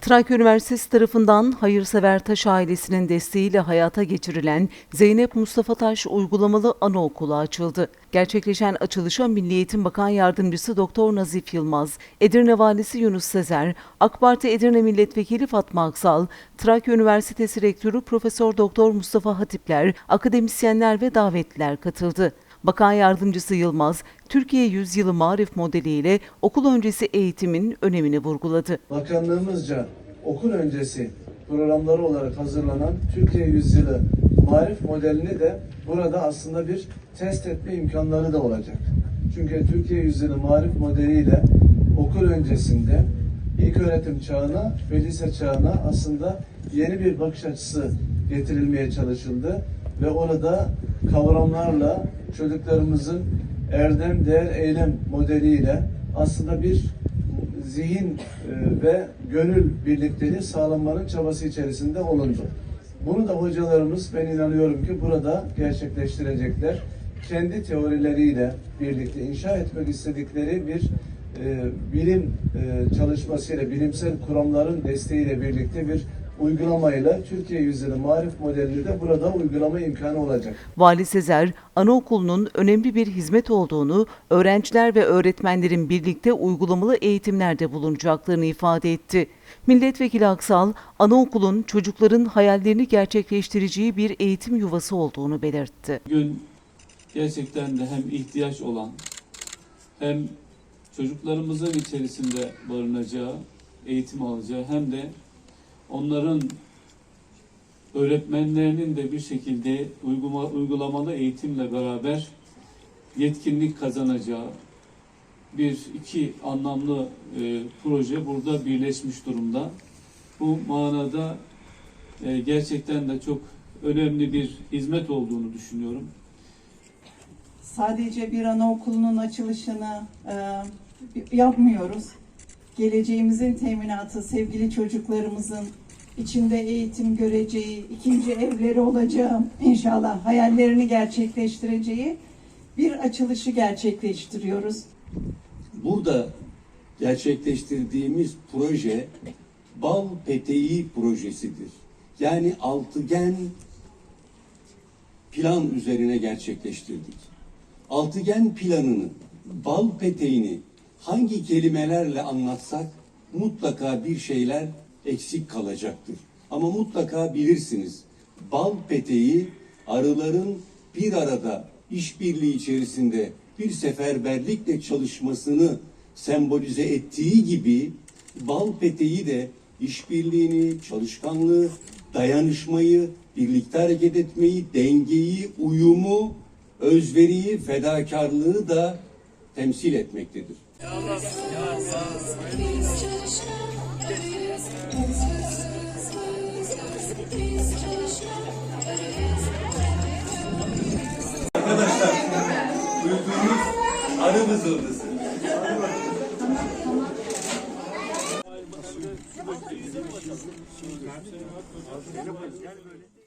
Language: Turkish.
Trakya Üniversitesi tarafından Hayırsever Taş ailesinin desteğiyle hayata geçirilen Zeynep Mustafa Taş Uygulamalı Anaokulu açıldı. Gerçekleşen açılışa Milli Eğitim Bakan Yardımcısı Doktor Nazif Yılmaz, Edirne Valisi Yunus Sezer, AK Parti Edirne Milletvekili Fatma Aksal, Trakya Üniversitesi Rektörü Profesör Doktor Mustafa Hatipler, akademisyenler ve davetliler katıldı. Bakan Yardımcısı Yılmaz, Türkiye Yüzyılı Marif modeliyle okul öncesi eğitimin önemini vurguladı. Bakanlığımızca okul öncesi programları olarak hazırlanan Türkiye Yüzyılı Marif modelini de burada aslında bir test etme imkanları da olacak. Çünkü Türkiye Yüzyılı Marif modeliyle okul öncesinde ilk öğretim çağına ve lise çağına aslında yeni bir bakış açısı getirilmeye çalışıldı ve orada kavramlarla çocuklarımızın erdem, değer, eylem modeliyle aslında bir zihin e, ve gönül birlikteliği sağlanmanın çabası içerisinde olundu. Bunu da hocalarımız ben inanıyorum ki burada gerçekleştirecekler. Kendi teorileriyle birlikte inşa etmek istedikleri bir e, bilim e, çalışmasıyla, bilimsel kuramların desteğiyle birlikte bir uygulamayla Türkiye Yüzyılı Marif modelini de burada uygulama imkanı olacak. Vali Sezer, anaokulunun önemli bir hizmet olduğunu, öğrenciler ve öğretmenlerin birlikte uygulamalı eğitimlerde bulunacaklarını ifade etti. Milletvekili Aksal, anaokulun çocukların hayallerini gerçekleştireceği bir eğitim yuvası olduğunu belirtti. Bugün gerçekten de hem ihtiyaç olan hem çocuklarımızın içerisinde barınacağı, eğitim alacağı hem de onların öğretmenlerinin de bir şekilde uygulama, uygulamalı eğitimle beraber yetkinlik kazanacağı bir iki anlamlı e, proje burada birleşmiş durumda. Bu manada e, gerçekten de çok önemli bir hizmet olduğunu düşünüyorum. sadece bir anaokulunun açılışını e, yapmıyoruz. Geleceğimizin teminatı, sevgili çocuklarımızın içinde eğitim göreceği, ikinci evleri olacağı, inşallah hayallerini gerçekleştireceği bir açılışı gerçekleştiriyoruz. Burada gerçekleştirdiğimiz proje bal peteği projesidir. Yani altıgen plan üzerine gerçekleştirdik. Altıgen planını, bal peteğini hangi kelimelerle anlatsak mutlaka bir şeyler eksik kalacaktır. Ama mutlaka bilirsiniz. Bal peteği arıların bir arada işbirliği içerisinde bir seferberlikle çalışmasını sembolize ettiği gibi bal peteği de işbirliğini, çalışkanlığı, dayanışmayı, birlikte hareket etmeyi, dengeyi, uyumu, özveriyi, fedakarlığı da temsil etmektedir. Arkadaşlar, duyduğunuz arı vızıldısı. Gel böyle.